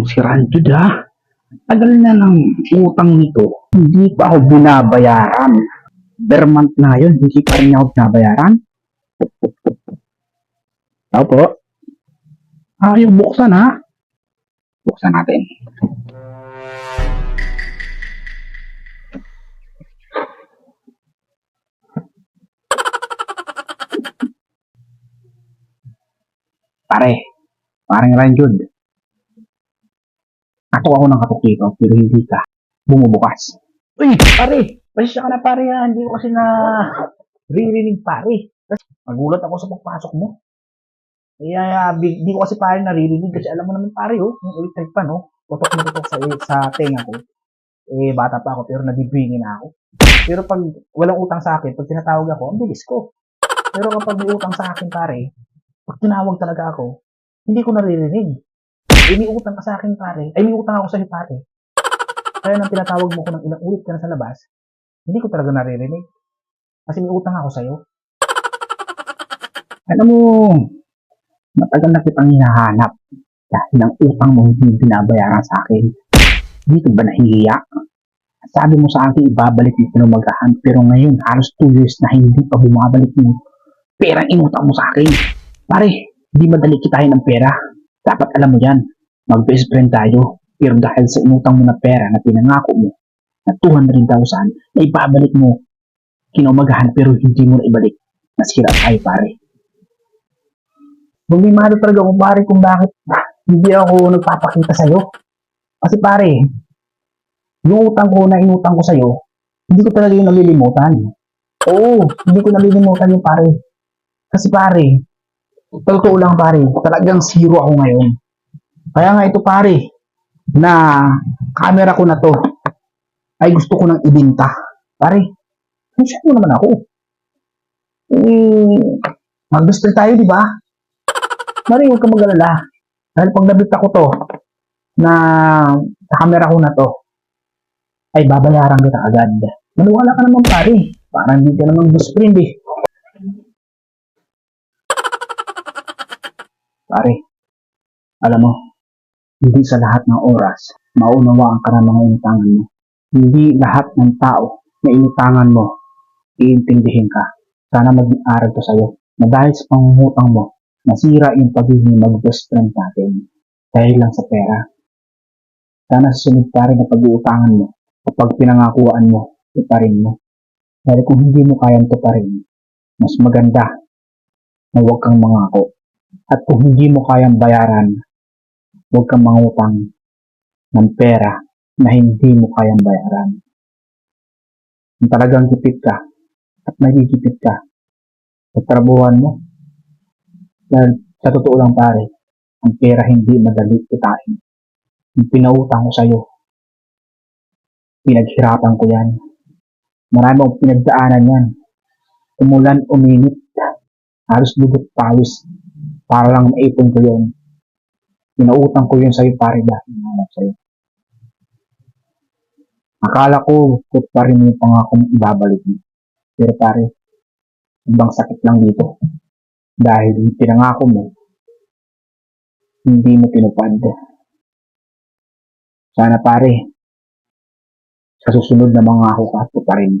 Itong si Ranjud ha. Tagal na ng utang nito. Hindi pa ako binabayaran. Per month na yun, hindi pa rin ako binabayaran. Opo. Ayaw buksan ha. Buksan natin. Pare, parang Ranjud. Atok ako ng katok dito, pero hindi ka bumubukas. Uy, pare! Pasensya ka na pare ha. Hindi ko kasi na ririnig pare. Nagulat ako sa pagpasok mo. Kaya di, di ko kasi pare naririnig kasi alam mo naman pare oh, yung electric pan oh. Tutok na tutok sa, sa tenga ko. Eh, bata pa ako pero nabibingin na ako. Pero pag walang utang sa akin, pag tinatawag ako, ang bilis ko. Pero kapag may utang sa akin pare, pag tinawag talaga ako, hindi ko naririnig. Eh, may utang ka sa akin, pare. Ay, may utang ako sa'yo, pare. Kaya nang tinatawag mo ko ng ilang ulit ka na sa labas, hindi ko talaga naririnig. Kasi may utang ako sa'yo. Alam mo, matagal na kitang hinahanap dahil ang utang mo hindi binabayaran sa akin. Dito ba nahihiya? Sabi mo sa akin, ibabalik yung pinumagahan, pero ngayon, halos 2 years na hindi pa bumabalik yung perang inutang mo sa akin. Pare, hindi madali kitahin ng pera. Dapat alam mo yan. Mag-best friend tayo. Pero dahil sa inutang mo na pera na pinangako mo, na 200,000, na ibabalik mo kinumagahan pero hindi mo na ibalik. Nasira tayo pare. Bumimado talaga ako pare kung bakit hindi ako nagpapakita sa'yo. Kasi pare, yung utang ko na inutang ko sa'yo, hindi ko talaga yung nalilimutan. Oo, hindi ko nalilimutan yung pare. Kasi pare, totoo lang pare, talagang zero ako ngayon. Kaya nga ito pare, na camera ko na to, ay gusto ko nang ibinta. Pare, pensyon mo naman ako. Eh, mag-gusto tayo, di ba? Pare, huwag ka mag-alala. Dahil pag nabita ko to, na camera ko na to, ay babayaran kita agad. Maniwala ka naman pare. Parang hindi ka naman best friend eh. Pare, alam mo, hindi sa lahat ng oras, maunawaan ka ng mga inutangan mo. Hindi lahat ng tao na inutangan mo, iintindihin ka. Sana maging aral to sa'yo na dahil sa pangungutang mo, nasira yung pagiging mag-best friend natin dahil lang sa pera. Sana sa sunod pa rin na pag-uutangan mo, kapag pinangakuan mo, rin mo. Dahil kung hindi mo kayang rin, mas maganda na huwag kang mangako. At kung hindi mo kayang bayaran, huwag kang mangutang ng pera na hindi mo kayang bayaran. Kung talagang gipit ka at nagigipit ka sa trabuhan mo, dahil sa totoo lang pare, ang pera hindi madali kitain. Yung pinautang ko sa'yo, pinaghirapan ko yan. Marami akong pinagdaanan yan. Umulan, uminit, halos dugot pawis para lang maipon ko yun. Pinautang ko yun sa'yo pare dahil naman sa'yo. Akala ko, put pa rin yung pangako mo ibabalik mo. Pero pare, ibang sakit lang dito. Dahil yung pinangako mo, hindi mo tinupad. Sana pare, sa susunod na mga ako ka, pa rin.